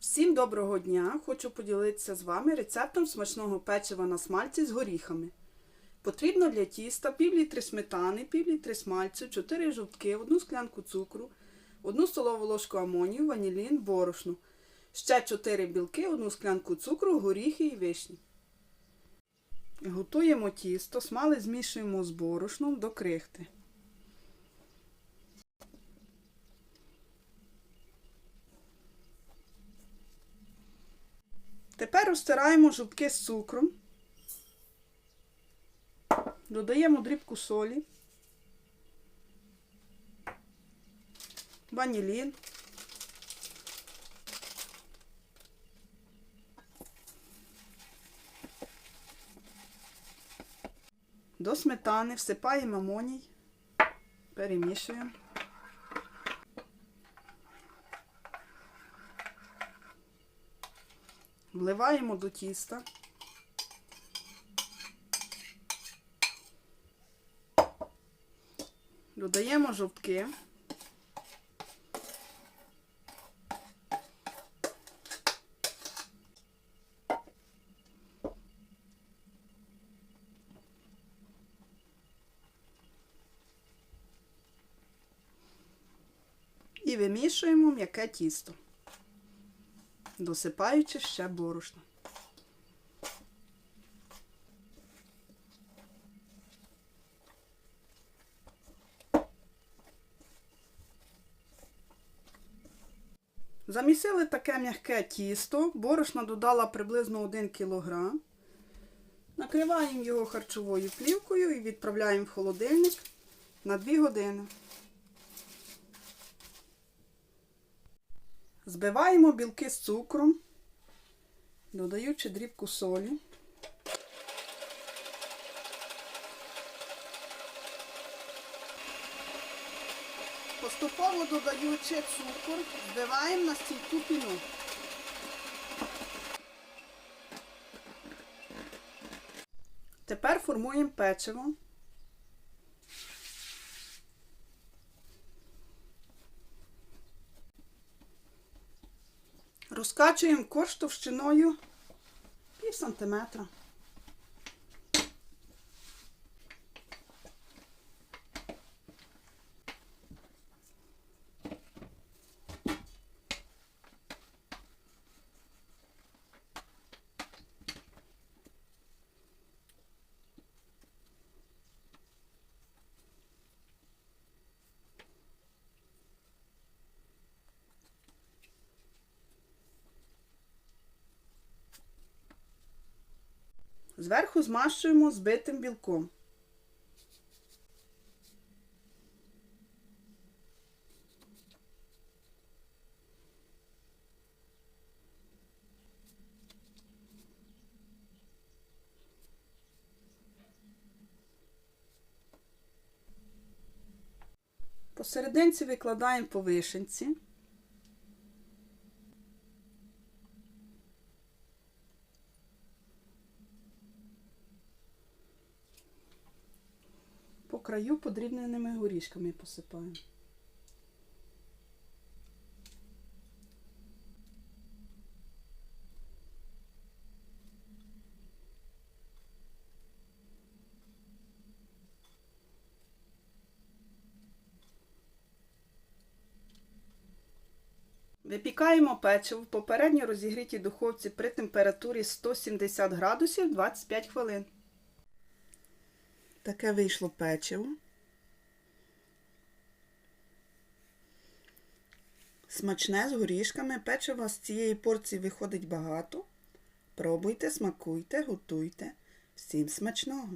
Всім доброго дня! Хочу поділитися з вами рецептом смачного печива на смальці з горіхами. Потрібно для тіста пів літри сметани, пів літри смальцю, 4 жовтки, 1 склянку цукру, 1 столову ложку амонію, ванілін, борошну, ще 4 білки, 1 склянку цукру, горіхи і вишні. Готуємо тісто, смали змішуємо з борошном до крихти. Тепер розтираємо жовтки з цукром. Додаємо дрібку солі, ванілін, до сметани всипаємо амоній, перемішуємо. Вливаємо до тіста. Додаємо жовтки. І вимішуємо м'яке тісто, досипаючи ще борошно. Замісили таке м'яке тісто, борошна додала приблизно 1 кг. Накриваємо його харчовою плівкою і відправляємо в холодильник на 2 години. Збиваємо білки з цукром, додаючи дрібку солі. Поступово додаючи цукор, збиваємо на стійку піну. Тепер формуємо печиво. Розкачуємо корж товщиною пів сантиметра. Зверху змащуємо збитим білком. Посерединці викладаємо по вишенці. По краю подрібненими горішками посипаємо. Випікаємо печиво в попередньо розігрітій духовці при температурі 170 градусів 25 хвилин. Таке вийшло печиво. Смачне з горішками. Печива з цієї порції виходить багато. Пробуйте, смакуйте, готуйте. Всім смачного!